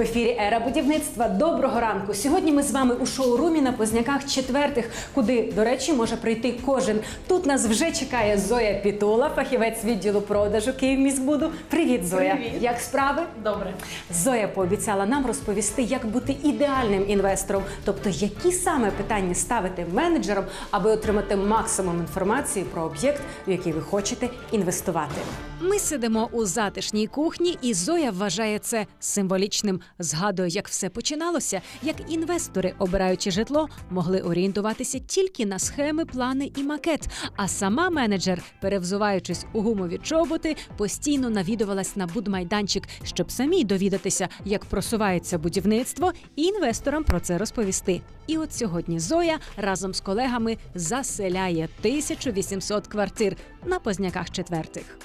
В ефірі Ера будівництва. Доброго ранку. Сьогодні ми з вами у шоурумі на Позняках четвертих, куди, до речі, може прийти кожен. Тут нас вже чекає Зоя Пітула, фахівець відділу продажу Київміськбуду. Привіт, Зоя! Привіт. Як справи? Добре. Зоя пообіцяла нам розповісти, як бути ідеальним інвестором, тобто які саме питання ставити менеджерам, аби отримати максимум інформації про об'єкт, в який ви хочете інвестувати. Ми сидимо у затишній кухні, і Зоя вважає це символічним. Згадує, як все починалося, як інвестори, обираючи житло, могли орієнтуватися тільки на схеми, плани і макет. А сама менеджер, перевзуваючись у гумові чоботи, постійно навідувалась на будмайданчик, щоб самій довідатися, як просувається будівництво, і інвесторам про це розповісти. І от сьогодні Зоя разом з колегами заселяє 1800 квартир на позняках четвертих.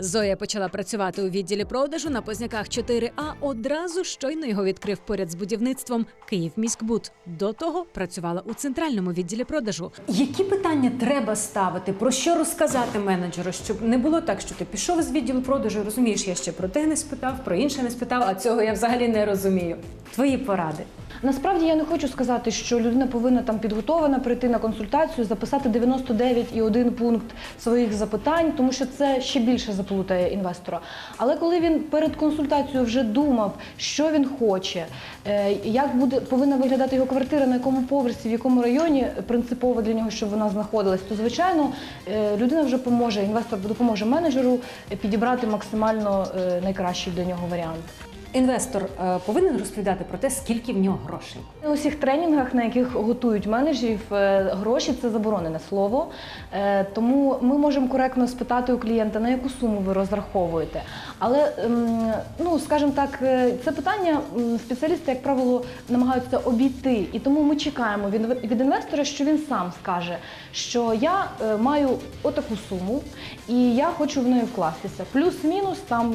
Зоя почала працювати у відділі продажу на позняках 4А одразу щойно його відкрив поряд з будівництвом Київміськбуд. До того працювала у центральному відділі продажу. Які питання треба ставити? Про що розказати менеджеру? Щоб не було так, що ти пішов з відділу продажу. Розумієш, я ще про те не спитав, про інше не спитав, а цього я взагалі не розумію. Твої поради. Насправді я не хочу сказати, що людина повинна там підготована прийти на консультацію, записати 99,1 пункт своїх запитань, тому що це ще більше заплутає інвестора. Але коли він перед консультацією вже думав, що він хоче, е, як буде повинна виглядати його квартира, на якому поверсі, в якому районі принципово для нього, щоб вона знаходилась, то звичайно е, людина вже поможе, інвестор допоможе менеджеру підібрати максимально е, найкращий для нього варіант. Інвестор е, повинен розповідати про те, скільки в нього грошей. На усіх тренінгах, на яких готують менеджерів, е, гроші це заборонене слово. Е, Тому ми можемо коректно спитати у клієнта, на яку суму ви розраховуєте. Але, ем, ну скажімо так, це питання спеціалісти, як правило, намагаються обійти. І тому ми чекаємо від, інвестора, що він сам скаже, що я маю отаку суму і я хочу в неї вкластися. Плюс-мінус там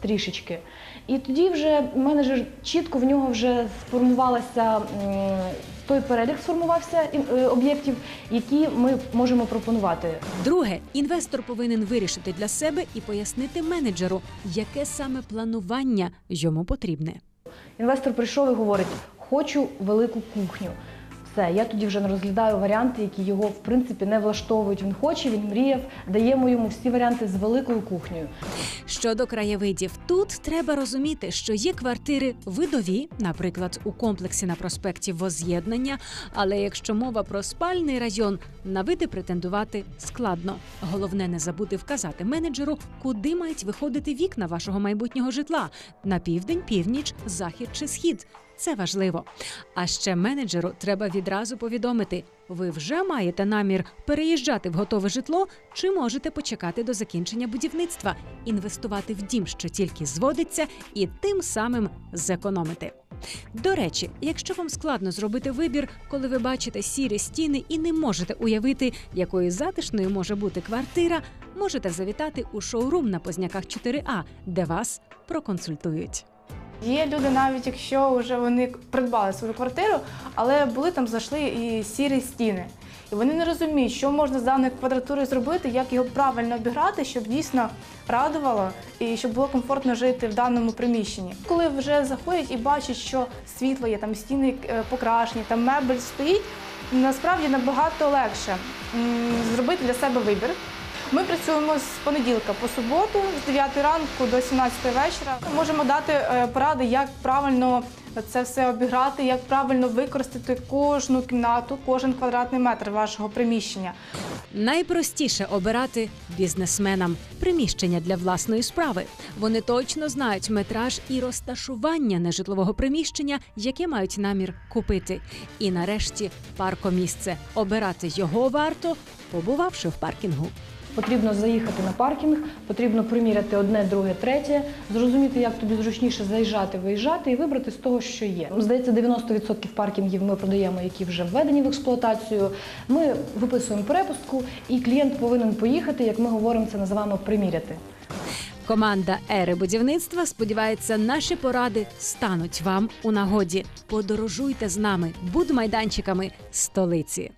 трішечки. І тоді вже менеджер чітко в нього вже сформувалася той перелік сформувався е, об'єктів, які ми можемо пропонувати. Друге, інвестор повинен вирішити для себе і пояснити менеджеру, яке саме планування йому потрібне. Інвестор прийшов і говорить: хочу велику кухню. Все, я тоді вже не розглядаю варіанти, які його в принципі не влаштовують. Він хоче, він мріяв, даємо йому всі варіанти з великою кухнею. Щодо краєвидів, тут треба розуміти, що є квартири видові, наприклад, у комплексі на проспекті Воз'єднання. Але якщо мова про спальний район, на види претендувати складно. Головне не забути вказати менеджеру, куди мають виходити вікна вашого майбутнього житла на південь, північ, захід чи схід. Це важливо. А ще менеджеру треба відразу повідомити: ви вже маєте намір переїжджати в готове житло, чи можете почекати до закінчення будівництва, інвестувати в дім, що тільки зводиться, і тим самим зекономити. До речі, якщо вам складно зробити вибір, коли ви бачите сірі стіни і не можете уявити, якою затишною може бути квартира, можете завітати у шоурум на Позняках 4А, де вас проконсультують. Є люди, навіть якщо вже вони придбали свою квартиру, але були там зайшли і сірі стіни. І вони не розуміють, що можна з даною квадратурою зробити, як його правильно обіграти, щоб дійсно радувало і щоб було комфортно жити в даному приміщенні. Коли вже заходять і бачать, що світло є, там стіни е, покрашені, там мебель стоїть, насправді набагато легше зробити для себе вибір. Ми працюємо з понеділка по суботу, з 9 ранку до 17 вечора. Можемо дати е, поради, як правильно це все обіграти, як правильно використати кожну кімнату, кожен квадратний метр вашого приміщення. Найпростіше обирати бізнесменам приміщення для власної справи. Вони точно знають метраж і розташування нежитлового приміщення, яке мають намір купити. І нарешті паркомісце. Обирати його варто, побувавши в паркінгу. Потрібно заїхати на паркінг, потрібно приміряти одне, друге, третє, зрозуміти, як тобі зручніше заїжджати, виїжджати і вибрати з того, що є. Здається, 90% паркінгів ми продаємо, які вже введені в експлуатацію. Ми виписуємо перепустку, і клієнт повинен поїхати, як ми говоримо, це називаємо приміряти. Команда ери будівництва сподівається, наші поради стануть вам у нагоді. Подорожуйте з нами будмайданчиками столиці.